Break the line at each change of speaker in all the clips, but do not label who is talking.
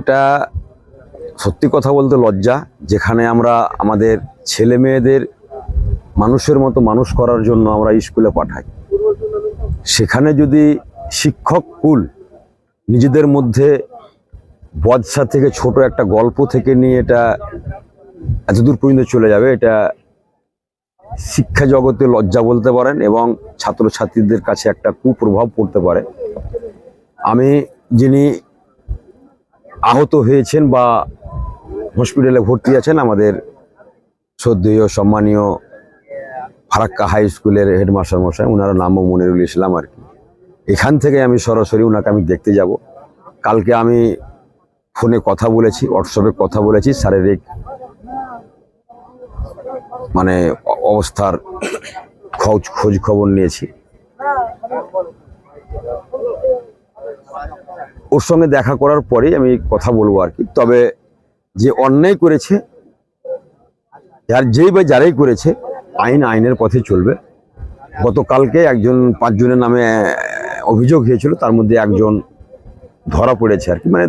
এটা সত্যি কথা বলতে লজ্জা, যেখানে আমরা আমাদের ছেলে মেয়েদের মানুষের মতো মানুষ করার জন্য আমরা স্কুলে পাঠাই। সেখানে যদি শিক্ষক কুল নিজেদের মধ্যে বদসা থেকে ছোট একটা গল্প থেকে নিয়ে এটা এতদূর পর্যন্ত চলে যাবে, এটা শিক্ষা জগতে লজ্জা বলতে পারেন এবং ছাত্রছাত্রীদের কাছে একটা কুপ্রভাব পড়তে পারে। আমি যিনি আহত হয়েছেন বা হসপিটালে ভর্তি আছেন আমাদের শ্রদ্ধেয়, সম্মানীয় ফারাক্কা হাই স্কুলের হেডমাস্টার মশাই ওনার নামও মনিরুল ইসলাম আর কি। এখান থেকে আমি সরাসরি ওনাকে আমি দেখতে যাব। কালকে আমি ফোনে কথা বলেছি, হোয়াটসঅ্যাপে কথা বলেছি, শারীরিক মানে অবস্থার খোঁজ খোঁজ খবর নিয়েছি। ওর সঙ্গে দেখা করার পরেই আমি কথা বলব আর কি। তবে যে অন্যায় করেছে, যার যেই বা যারাই করেছে, আইন আইনের পথে চলবে। গতকালকে একজন পাঁচজনের নামে অভিযোগ হয়েছিল, তার মধ্যে একজন ধরা পড়েছে আর কি মানে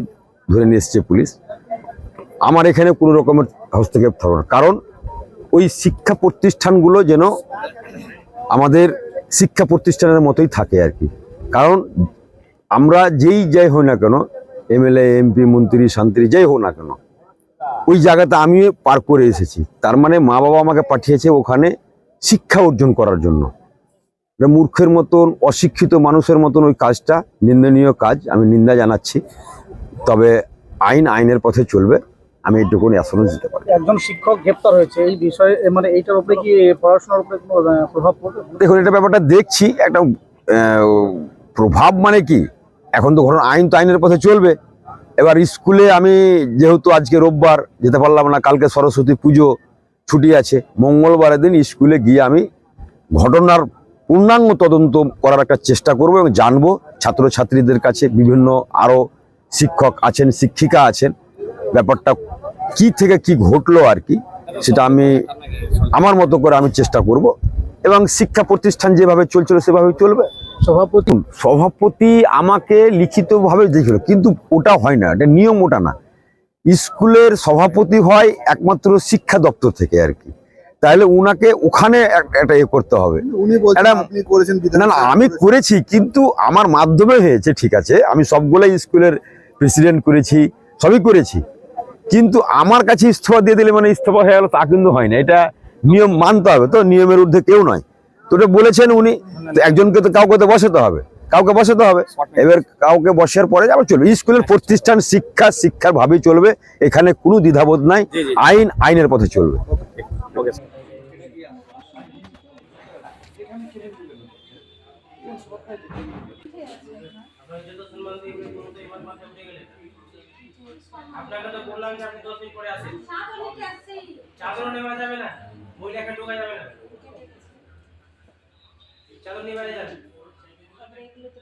ধরে নিয়ে এসছে পুলিশ। আমার এখানে কোনো রকমের হস্তক্ষেপ থাকবে না। কারণ ওই শিক্ষা প্রতিষ্ঠানগুলো যেন আমাদের শিক্ষা প্রতিষ্ঠানের মতোই থাকে আর কি। কারণ আমরা যেই যাই হই না কেন এমএলএ এমপি মন্ত্রী শান্ত্রী যাই হোক না কেন ওই জায়গাতে আমিও পার করে এসেছি। তার মানে মা বাবা আমাকে পাঠিয়েছে ওখানে শিক্ষা অর্জন করার জন্য। মূর্খের মতন অশিক্ষিত মানুষের মতন ওই কাজটা নিন্দনীয় কাজ আমি নিন্দা জানাচ্ছি। তবে আইন আইনের পথে চলবে আমি এইটুকুনি অ্যাসুরেন্স দিতে পারি
একজন শিক্ষক গ্রেপ্তার হয়েছে এই বিষয়ে মানে এইটার উপরে কি পড়াশোনার উপরে কোনো প্রভাব পড়বে?
দেখুন এটা ব্যাপারটা দেখছি একটা প্রভাব মানে কি? এখন তো ঘটনা আইন তো আইনের পথে চলবে। এবার স্কুলে আমি যেহেতু আজকে রোববার, যেতে পারলাম না, কালকে সরস্বতী পুজো ছুটি আছে, মঙ্গলবারের দিন স্কুলে গিয়ে আমি ঘটনার পূর্ণাঙ্গ তদন্ত করার একটা চেষ্টা করব এবং জানব ছাত্রছাত্রীদের কাছে বিভিন্ন আরও শিক্ষক আছেন, শিক্ষিকা আছেন, ব্যাপারটা কি থেকে কি ঘটলো আর কি, সেটা আমি আমার মতো করে আমি চেষ্টা করব এবং শিক্ষা প্রতিষ্ঠান যেভাবে চলছিল সেভাবে চলবে।
সভাপতি?
সভাপতি আমাকে লিখিতভাবে দেখল কিন্তু ওটা হয় না এটা নিয়ম ওটা না। স্কুলের সভাপতি হয় একমাত্র শিক্ষা দপ্তর থেকে আর কি। তাহলে উনাকে ওখানে একটা ইয়ে করতে হবে।
উনি বলছেন করেছেন
না না আমি করেছি কিন্তু আমার মাধ্যমে হয়েছে ঠিক আছে। আমি সবগুলাই স্কুলের প্রেসিডেন্ট করেছি সবই করেছি। কিন্তু আমার কাছে ইস্তফা দিয়ে দিলে মানে ইস্তফা হয়ে গেল তা কিন্তু হয় না। এটা নিয়ম মানতে হবে তো নিয়মের ঊর্ধ্বে কেউ নয়। তো ওটা বলেছেন উনি একজনকে তো কাউকে তো বসাতে হবে কাউকে বসাতে হবে। এবার কাউকে বসার পরে আবার চলবে। স্কুলের প্রতিষ্ঠান শিক্ষা শিক্ষার ভাবেই চলবে এখানে কোনো দ্বিধাবোধ নাই আইন আইনের পথে চলবে।
আপনাকে তো বললাম যে আপনি দশ মিনিট পরে আসেন। চাদরও নেওয়া যাবে না লেখা ঢোকা যাবে না। চলো নিবারে যান এগুলো তো